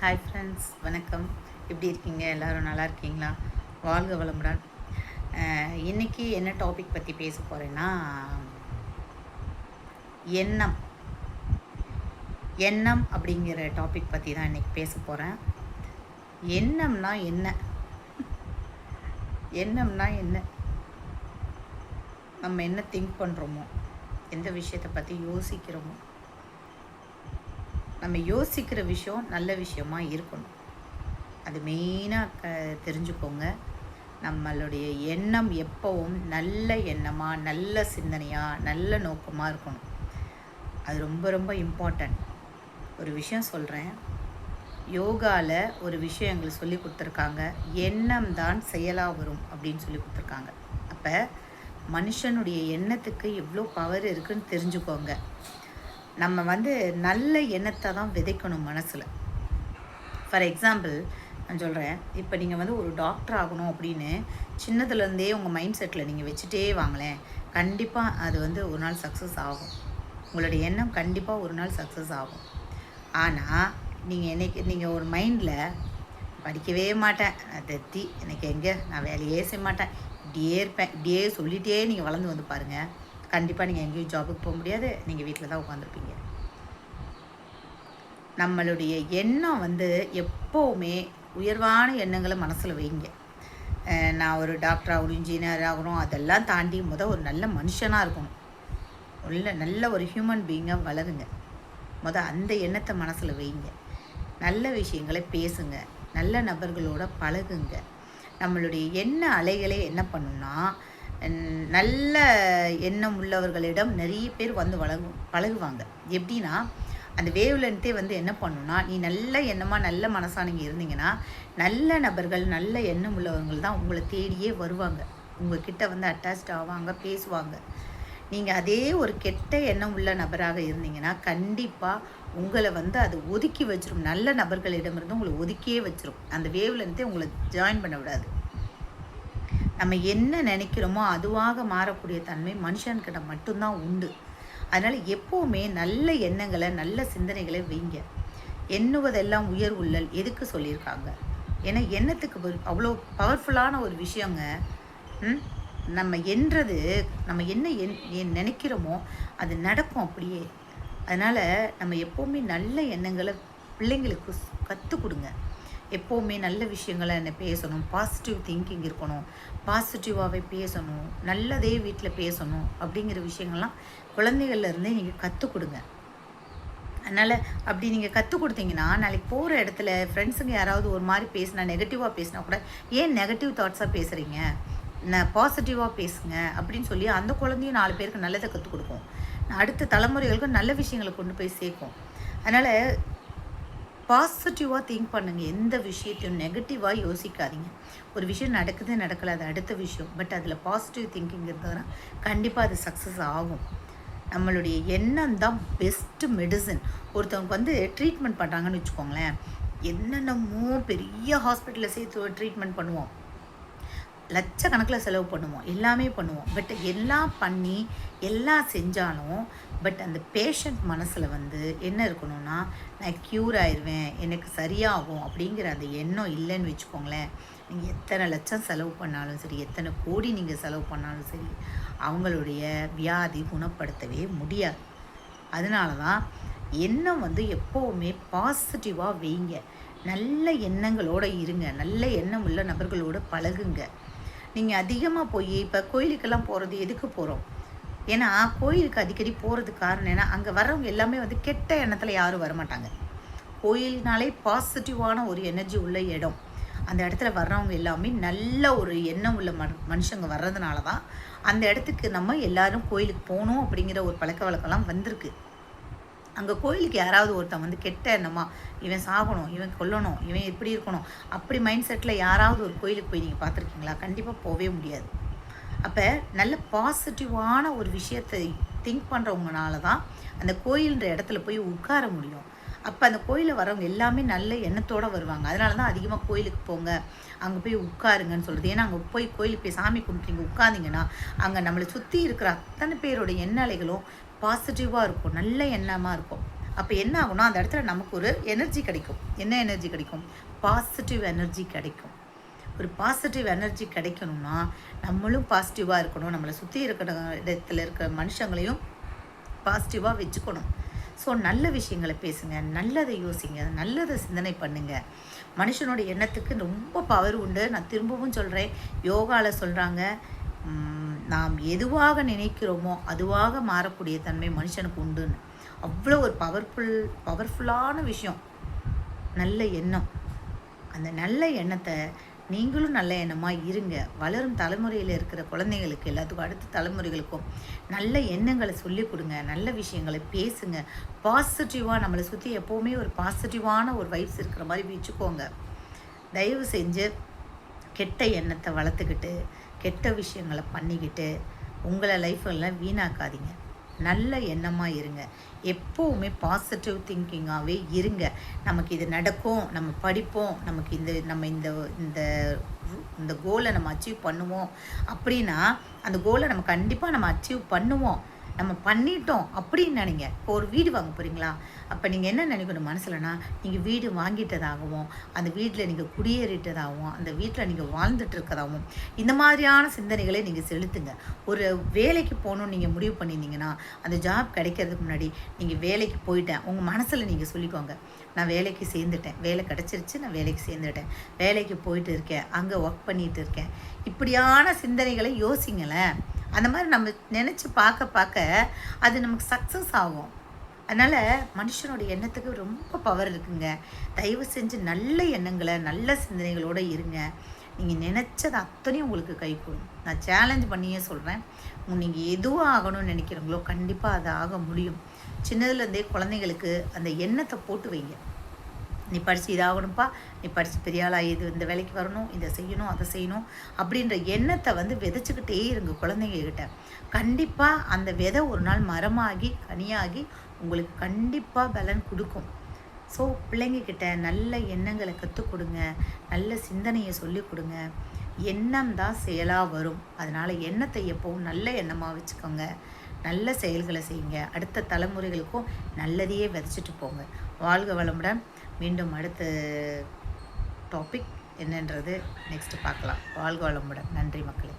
Hi friends வணக்கம். எப்படி இருக்கீங்க? எல்லோரும் நல்லா இருக்கீங்களா? வாழ்க வளமுடன். இன்றைக்கி இன்னைக்கு என்ன டாபிக் பற்றி பேச போகிறேன்னா எண்ணம். எண்ணம் அப்படிங்கிற டாபிக் பற்றி தான் இன்றைக்கி பேச போகிறேன் எண்ணம்னா என்ன? எண்ணம்னா என்ன? நம்ம என்ன திங்க் பண்ணுறோமோ எந்த விஷயத்தை பற்றி யோசிக்கிறோமோ நம்ம யோசிக்கிற விஷயம் நல்ல விஷயமா இருக்கணும். அது மெயினாக க தெரிஞ்சுக்கோங்க. நம்மளுடைய எண்ணம் எப்பவும் நல்ல எண்ணமாக நல்ல சிந்தனையாக நல்ல நோக்கமாக இருக்கணும். அது ரொம்ப ரொம்ப இம்பார்ட்டண்ட் ஒரு விஷயம் சொல்கிறேன் யோகாவில் ஒரு விஷயம் எங்களுக்கு சொல்லி கொடுத்துருக்காங்க. எண்ணம் தான் செயலாக வரும் அப்படின்னு சொல்லி கொடுத்துருக்காங்க. அப்போ மனுஷனுடைய எண்ணத்துக்கு எவ்வளோ பவர் இருக்குதுன்னு தெரிஞ்சுக்கோங்க. நம்ம வந்து நல்ல எண்ணத்தை தான் விதைக்கணும் மனசில். ஃபார் எக்ஸாம்பிள் நான் சொல்கிறேன் இப்போ நீங்கள் வந்து ஒரு டாக்டர் ஆகணும் அப்படின்னு சின்னதுலேருந்தே உங்கள் மைண்ட் செட்டில் நீங்கள் வச்சுட்டே வாங்களேன். கண்டிப்பாக அது வந்து ஒரு நாள் சக்ஸஸ் ஆகும். உங்களுடைய எண்ணம் கண்டிப்பாக ஒரு நாள் சக்ஸஸ் ஆகும். ஆனால் நீங்கள் என்னைக்கு நீங்கள் ஒரு மைண்டில் படிக்கவே மாட்டேன். தத்தி எனக்கு எங்கே? நான் வேலையே செய்ய மாட்டேன். இப்படியே இருப்பேன். இப்படியே சொல்லிகிட்டே நீங்கள் வளர்ந்து வந்து பாருங்கள் கண்டிப்பாக நீங்கள் எங்கேயும் ஜாபுக்கு போக முடியாது. நீங்கள் வீட்டில் தான் உட்காந்துருப்பீங்க நம்மளுடைய எண்ணம் வந்து எப்போவுமே உயர்வான எண்ணங்களை மனசில் வைங்க. நான் ஒரு டாக்டர் ஆகணும் இன்ஜினியர் ஆகணும் அதெல்லாம் தாண்டி முத ஒரு நல்ல மனுஷனாக இருக்கணும். உள்ள நல்ல ஒரு ஹியூமன் பீயிங்காக வளருங்க. முத அந்த எண்ணத்தை மனசில் வைங்க. நல்ல விஷயங்களை பேசுங்க. நல்ல நபர்களோட பழகுங்க. நம்மளுடைய எண்ண அலைகளே என்ன பண்ணுன்னா நல்ல எண்ணம் உள்ளவர்களிடம் நிறைய பேர் வந்து வழங்கு பழகுவாங்க. எப்படின்னா அந்த வேவ் லென்த்தே வந்து என்ன பண்ணுன்னா நீ நல்ல எண்ணமாக நல்ல மனசாக நீங்கள் இருந்தீங்கன்னா நல்ல நபர்கள் நல்ல எண்ணம் உள்ளவர்கள் தான் உங்களை தேடியே வருவாங்க. உங்ககிட்ட வந்து அட்டாச்ட் ஆவாங்க பேசுவாங்க. நீங்கள் அதே ஒரு கெட்ட எண்ணம் உள்ள நபராக இருந்தீங்கன்னா கண்டிப்பாக உங்களை வந்து அது ஒதுக்கி வச்சிரும். நல்ல நபர்களிடமிருந்து உங்களை ஒதுக்கியே வச்சிரும். அந்த வேவ்லேருந்தே உங்களை ஜாயின் பண்ண விடாது. நம்ம என்ன நினைக்கிறோமோ அதுவாக மாறக்கூடிய தன்மை மனுஷன்கிட்ட மட்டும்தான் உண்டு. அதனால் எப்போவுமே நல்ல எண்ணங்களை நல்ல சிந்தனைகளை வைங்க. எண்ணுவதெல்லாம் உயர் உள்ளல் எதுக்கு சொல்லியிருக்காங்க? ஏன்னா எண்ணத்துக்கு அவ்வளோ பவர்ஃபுல்லான ஒரு விஷயங்க. ம்? நம்ம எண்றது நம்ம என்ன எண் நினைக்கிறோமோ அது நடக்கும் அப்படியே. அதனால் நம்ம எப்போவுமே நல்ல எண்ணங்களை பிள்ளைங்களுக்கு கற்றுக் கொடுங்க. எப்போவுமே நல்ல விஷயங்களை என்ன பேசணும். பாசிட்டிவ் திங்கிங் இருக்கணும். பாசிட்டிவாகவே பேசணும். நல்லதே வீட்டில் பேசணும் அப்படிங்கிற விஷயங்கள்லாம் குழந்தைகள்லேருந்தே நீங்கள் கற்றுக் கொடுங்க. அதனால் அப்படி நீங்கள் கற்றுக் கொடுத்தீங்கன்னா நாளைக்கு போகிற இடத்துல ஃப்ரெண்ட்ஸுங்க யாராவது ஒரு மாதிரி பேசினா நெகட்டிவாக பேசினா கூட ஏன் நெகட்டிவ் தாட்ஸாக பேசுகிறீங்க நான் பாசிட்டிவாக பேசுங்க. அப்படின்னு சொல்லி அந்த குழந்தையும் நாலு பேருக்கு நல்லதை கற்றுக் கொடுக்கும். அடுத்த தலைமுறைகளுக்கு நல்ல விஷயங்களை கொண்டு போய் சேர்க்கும். அதனால் பாசிட்டிவாக திங்க் பண்ணுங்க. எந்த விஷயத்தையும் நெகட்டிவாக யோசிக்காதீங்க. ஒரு விஷயம் நடக்குது நடக்கல அது அடுத்த விஷயம். பட் அதில் பாசிட்டிவ் திங்கிங் இருந்ததுன்னா கண்டிப்பாக அது சக்ஸஸ் ஆகும். நம்மளுடைய எண்ணம் தான் பெஸ்ட்டு மெடிசன் ஒருத்தவங்க வந்து ட்ரீட்மெண்ட் பண்ணுறாங்கன்னு வச்சுக்கோங்களேன். என்னென்னமோ பெரிய ஹாஸ்பிட்டலில் சேர்த்து ட்ரீட்மெண்ட் பண்ணுவோம். லட்சக்கணக்கில் செலவு பண்ணுவோம். எல்லாமே பண்ணுவோம். பட் எல்லாம் பண்ணி எல்லாம் செஞ்சாலும் பட் அந்த பேஷண்ட் மனசில் வந்து என்ன இருக்கணும்னா நான் க்யூர் ஆயிடுவேன் எனக்கு சரியாகும் அப்படிங்கிற அந்த எண்ணம் இல்லைன்னு வச்சுக்கோங்களேன். நீங்கள் எத்தனை லட்சம் செலவு பண்ணாலும் சரி எத்தனை கோடி நீங்கள் செலவு பண்ணாலும் சரி அவங்களுடைய வியாதி குணப்படுத்தவே முடியாது. அதனால தான் எண்ணம் வந்து எப்போவுமே பாசிட்டிவாக வைங்க. நல்ல எண்ணங்களோட இருங்க. நல்ல எண்ணம் உள்ள நபர்களோட பழகுங்க. நீங்கள் அதிகமாக போய் இப்போ கோயிலுக்கெல்லாம் போகிறது எதுக்கு போகிறோம் ஏன்னா கோயிலுக்கு அடிக்கடி போகிறதுக்கு காரணம் ஏன்னா அங்கே வர்றவங்க எல்லாமே வந்து கெட்ட எண்ணத்தில் யாரும் வரமாட்டாங்க. கோயில்னாலே பாசிட்டிவான ஒரு எனர்ஜி உள்ள இடம். அந்த இடத்துல வர்றவங்க எல்லாமே நல்ல ஒரு எண்ணம் உள்ள மனுஷங்க வர்றதுனால தான் அந்த இடத்துக்கு நம்ம எல்லாரும் கோயிலுக்கு போகணும் அப்படிங்கிற ஒரு பழக்க வழக்கம்லாம் வந்திருக்கு. அங்கே கோயிலுக்கு யாராவது ஒருத்தன் வந்து கெட்ட எண்ணமா இவன் சாகணும் இவன் கொல்லணும் இவன் எப்படி இருக்கணும்? அப்படி மைண்ட் செட்டில் யாராவது ஒரு கோயிலுக்கு போய் நீங்கள் பார்த்துருக்கீங்களா? கண்டிப்பாக போகவே முடியாது. அப்போ நல்ல பாசிட்டிவான ஒரு விஷயத்தை திங்க் பண்ணுறவங்கனால தான் அந்த கோயில்ன்ற இடத்துல போய் உட்கார முடியும். அப்போ அந்த கோயிலில் வரவங்க எல்லாமே நல்ல எண்ணத்தோடு வருவாங்க. அதனால தான் அதிகமாக கோயிலுக்கு போங்க அங்கே போய் உட்காருங்கன்னு சொல்கிறது ஏன்னா அங்கே போய் கோயிலுக்கு போய் சாமி கும்பிட்டீங்க உட்காந்திங்கன்னா அங்கே நம்மளை சுற்றி இருக்கிற அத்தனை பேரோட எண்ண அலைகளும் பாசிட்டிவாக இருக்கும். நல்ல எண்ணமாக இருக்கும். அப்போ என்ன ஆகும்னா அந்த இடத்துல நமக்கு ஒரு எனர்ஜி கிடைக்கும். என்ன எனர்ஜி கிடைக்கும்? பாசிட்டிவ் எனர்ஜி கிடைக்கும். ஒரு பாசிட்டிவ் எனர்ஜி கிடைக்கணும்னா நம்மளும் பாசிட்டிவாக இருக்கணும். நம்மளை சுற்றி இருக்கிற இடத்துல இருக்கிற மனுஷங்களையும் பாசிட்டிவாக வச்சுக்கணும். ஸோ நல்ல விஷயங்களை பேசுங்க. நல்லதை யோசிங்க. நல்லதை சிந்தனை பண்ணுங்க. மனுஷனோட எண்ணத்துக்கு ரொம்ப பவர் உண்டு. நான் திரும்பவும் சொல்கிறேன் யோகாவில் சொல்கிறாங்க நாம் எதுவாக நினைக்கிறோமோ அதுவாக மாறக்கூடிய தன்மை மனுஷனுக்கு உண்டுன்னு. அவ்வளோ ஒரு பவர்ஃபுல் பவர்ஃபுல்லான விஷயம். நல்ல எண்ணம். அந்த நல்ல எண்ணத்தை நீங்களும் நல்ல எண்ணமாக இருங்க. வளரும் தலைமுறையில் இருக்கிற குழந்தைங்களுக்கு எல்லாத்துக்கும் அடுத்த தலைமுறைகளுக்கும் நல்ல எண்ணங்களை சொல்லிக் கொடுங்க. நல்ல விஷயங்களை பேசுங்க. பாசிட்டிவாக நம்மளை சுற்றி எப்போவுமே ஒரு பாசிட்டிவான ஒரு வைப்ஸ் இருக்கிற மாதிரி வச்சுக்கோங்க. தயவு செஞ்சு கெட்ட எண்ணத்தை வளர்த்துக்கிட்டு கெட்ட விஷயங்களை பண்ணிக்கிட்டு உங்களை லைஃப்பெல்லாம் வீணாக்காதீங்க. நல்ல எண்ணமாக இருங்க. எப்போவுமே பாசிட்டிவ் திங்கிங்காகவே இருங்க. நமக்கு இது நடக்கும் நம்ம படிப்போம் நமக்கு இந்த நம்ம இந்த இந்த இந்த கோலை நம்ம அச்சீவ் பண்ணுவோம். அப்படின்னா அந்த கோலை நம்ம கண்டிப்பாக நம்ம அச்சீவ் பண்ணுவோம். நம்ம பண்ணிட்டோம் அப்படின்னு நினைங்க. இப்போ ஒரு வீடு வாங்க போகிறீங்களா அப்போ நீங்கள் என்ன நினைக்கணும் மனசுலனா? நீங்கள் வீடு வாங்கிட்டதாகவும் அந்த வீட்டில் நீங்கள் குடியேறிட்டதாகவும் அந்த வீட்டில் நீங்கள் வாழ்ந்துட்டு இருக்கதாகவும் இந்த மாதிரியான சிந்தனைகளை நீங்கள் செலுத்துங்க. ஒரு வேலைக்கு போகணும்னு நீங்கள் முடிவு பண்ணியிருந்தீங்கன்னா அந்த ஜாப் கிடைக்கிறதுக்கு முன்னாடி நீங்கள் வேலைக்கு போயிட்டேன். உங்கள் மனசில் நீங்கள் சொல்லிக்கோங்க. நான் வேலைக்கு சேர்ந்துட்டேன். வேலை கிடச்சிருச்சு நான் வேலைக்கு சேர்ந்துட்டேன். வேலைக்கு போயிட்டு இருக்கேன். அங்கே ஒர்க் பண்ணிகிட்டு இருக்கேன். இப்படியான சிந்தனைகளை யோசிங்களேன். அந்த மாதிரி நம்ம நினச்சி பார்க்க பார்க்க அது நமக்கு சக்ஸஸ் ஆகும். அதனால் மனுஷனோட எண்ணத்துக்கு ரொம்ப பவர் இருக்குங்க. தயவு செஞ்சு நல்ல எண்ணங்களை நல்ல சிந்தனைகளோடு இருங்க. நீங்கள் நினச்சது அத்தனையும் உங்களுக்கு கை கொடுக்கும் நான் சேலஞ்ச் பண்ணியே சொல்கிறேன் நீங்கள் எதுவாக ஆகணும்னு நினைக்கிறீங்களோ கண்டிப்பாக அது ஆக முடியும். சின்னதுலேருந்தே குழந்தைங்களுக்கு அந்த எண்ணத்தை போட்டு வைங்க. நீ படித்து இதாகணும்ப்பா நீ படித்து பெரிய ஆளாக இது இந்த வேலைக்கு வரணும் இதை செய்யணும் அதை செய்யணும் அப்படின்ற எண்ணத்தை வந்து விதைச்சிக்கிட்டே இருங்க குழந்தைங்கக்கிட்ட கண்டிப்பாக அந்த விதை ஒரு நாள் மரமாகி கனியாகி உங்களுக்கு கண்டிப்பாக பலன் கொடுக்கும். ஸோ பிள்ளைங்கக்கிட்ட நல்ல எண்ணங்களை கற்றுக் கொடுங்க நல்ல சிந்தனையை சொல்லிக் கொடுங்க. எண்ணம் தான் செயலாக வரும். அதனால் எண்ணத்தை எப்போவும் நல்ல எண்ணமாக வச்சுக்கோங்க. நல்ல செயல்களை செய்யுங்க. அடுத்த தலைமுறைகளுக்கும் நல்லதையே விதைச்சிட்டு போங்க. வாழ்க வளமுடன். மீண்டும் அடுத்த டாபிக் என்னன்றது நெக்ஸ்ட்டு பார்க்கலாம். வாழ்க வளமுடன். நன்றி மக்களே.